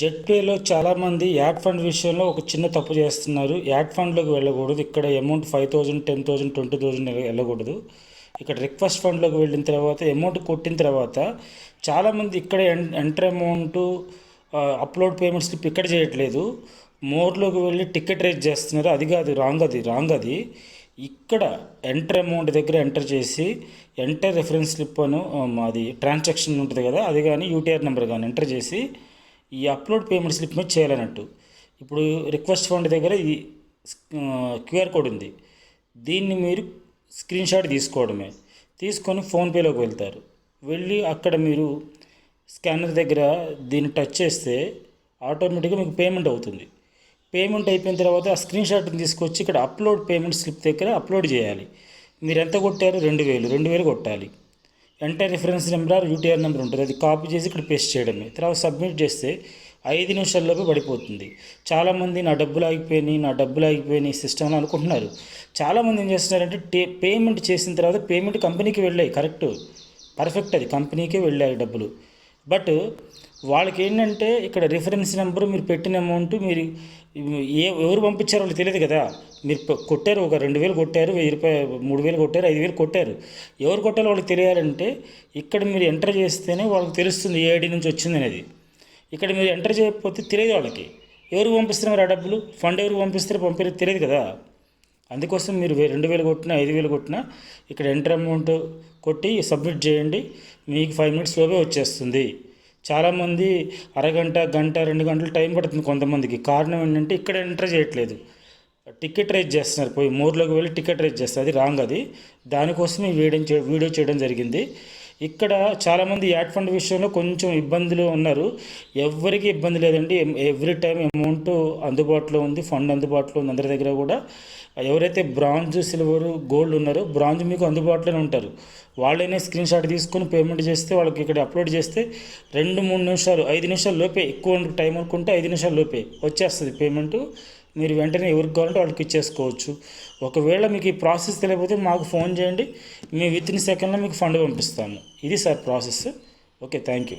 జెడ్పేలో చాలామంది add fund విషయంలో ఒక చిన్న తప్పు చేస్తున్నారు. యాడ్ ఫండ్లోకి వెళ్ళకూడదు. ఇక్కడ amount five thousand ten thousand twenty thousand వెళ్ళకూడదు. ఇక్కడ రిక్వెస్ట్ ఫండ్లోకి వెళ్ళిన తర్వాత అమౌంట్ కొట్టిన తర్వాత చాలామంది ఇక్కడ ఎన్- enter amount upload payment slip ఇక్కడ చేయట్లేదు. మోర్లోకి వెళ్ళి టికెట్ రేట్ చేస్తున్నారు. అది కాదు రాంగ్ అది రాంగ్ అది. ఇక్కడ ఎంటర్ అమౌంట్ దగ్గర ఎంటర్ చేసి ఎంటర్ రెఫరెన్స్ స్లిప్ అను అది ట్రాన్సాక్షన్ ఉంటుంది కదా అది కానీ యూటీఆర్ నెంబర్ కానీ ఎంటర్ చేసి ఈ అప్లోడ్ పేమెంట్ స్లిప్ మీద చేయాలన్నట్టు ఇప్పుడు రిక్వెస్ట్ ఫండ్ దగ్గర ఈ క్యూఆర్ కోడ్ ఉంది. దీన్ని మీరు స్క్రీన్ షాట్ తీసుకోవడమే. తీసుకొని ఫోన్పేలోకి వెళ్తారు. వెళ్ళి అక్కడ మీరు స్కానర్ దగ్గర దీన్ని టచ్ చేస్తే ఆటోమేటిక్గా మీకు పేమెంట్ అవుతుంది. పేమెంట్ అయిపోయిన తర్వాత ఆ స్క్రీన్ షాట్ని తీసుకొచ్చి ఇక్కడ అప్లోడ్ పేమెంట్ స్లిప్ దగ్గర అప్లోడ్ చేయాలి. మీరు ఎంత కొట్టారు? రెండు వేలు. రెండు వేలు కొట్టాలి. Enter reference number UTR number ఉంటుంది. అది కాపీ చేసి ఇక్కడ పేస్ట్ చేయడమే. తర్వాత సబ్మిట్ చేస్తే ఐదు నిమిషాల్లోపు పడిపోతుంది. చాలామంది నా డబ్బులు ఆగిపోయినాయి నా డబ్బులు ఆగిపోయినాయి సిస్టమ్ అనుకుంటున్నారు. చాలామంది ఏం చేస్తున్నారంటే టే పేమెంట్ చేసిన తర్వాత పేమెంట్ కంపెనీకి వెళ్ళాయి. కరెక్ట్. పర్ఫెక్ట్ అది. కంపెనీకే వెళ్ళాయి డబ్బులు. బట్ వాళ్ళకి ఏంటంటే ఇక్కడ రిఫరెన్స్ నెంబర్ మీరు పెట్టిన అమౌంట్ మీరు ఏ ఎవరు పంపించారో వాళ్ళకి తెలియదు కదా. మీరు కొట్టారు ఒక రెండు వేలు కొట్టారు వెయ్యి రూపాయలు మూడు వేలు కొట్టారు ఐదు వేలు కొట్టారు. ఎవరు కొట్టారో వాళ్ళకి తెలియాలంటే ఇక్కడ మీరు ఎంటర్ చేస్తేనే వాళ్ళకి తెలుస్తుంది ఏ ఐడి నుంచి వచ్చింది అనేది. ఇక్కడ మీరు ఎంటర్ చేయకపోతే తెలియదు వాళ్ళకి. ఎవరు పంపిస్తున్నారు ఆ డబ్బులు? ఫండ్ ఎవరు పంపిస్తారో పంపేది తెలియదు కదా. అందుకోసం మీరు రెండు వేలు కొట్టినా ఐదు వేలు కొట్టినా ఇక్కడ ఎంటర్ అమౌంట్ కొట్టి సబ్మిట్ చేయండి. మీకు ఫైవ్ మినిట్స్ లోపే వచ్చేస్తుంది. చాలామంది అరగంట గంట రెండు గంటలు టైం పడుతుంది కొంతమందికి. కారణం ఏంటంటే ఇక్కడ ఎంటర్ చేయట్లేదు. టికెట్ రేజ్ చేస్తున్నారు. పోయి మోర్లోకి వెళ్ళి టికెట్ రేజ్ చేస్తారు. అది రాంగ్ అది. దానికోసం వీడియో వీడియో చేయడం జరిగింది. ఇక్కడ చాలామంది యాడ్ ఫండ్ విషయంలో కొంచెం ఇబ్బందులు ఉన్నారు. ఎవరికి ఇబ్బంది లేదండి. ఎవ్రీ టైం అమౌంట్ అందుబాటులో ఉంది. ఫండ్ అందుబాటులో ఉంది అందరి దగ్గర కూడా. ఎవరైతే బ్రాంజ్ సిల్వర్ గోల్డ్ ఉన్నారో బ్రాంజ్ మీకు అందుబాటులోనే ఉంటారు. వాళ్ళైనా స్క్రీన్ షాట్ తీసుకొని పేమెంట్ చేస్తే వాళ్ళకి ఇక్కడ అప్లోడ్ చేస్తే రెండు మూడు నిమిషాలు ఐదు నిమిషాల లోపే ఎక్కువ టైం అనుకుంటే ఐదు నిమిషాల లోపే వచ్చేస్తుంది పేమెంట్. మీరు వెంటనే ఎవరికి కావాలంటే వాళ్ళకి ఇచ్చేసుకోవచ్చు. ఒకవేళ మీకు ఈ ప్రాసెస్ తెలియకపోతే మాకు ఫోన్ చేయండి. మేము విత్ ఇన్ సెకండ్లో మీకు ఫండ్ పంపిస్తాము. ఇది sir process. Okay thank you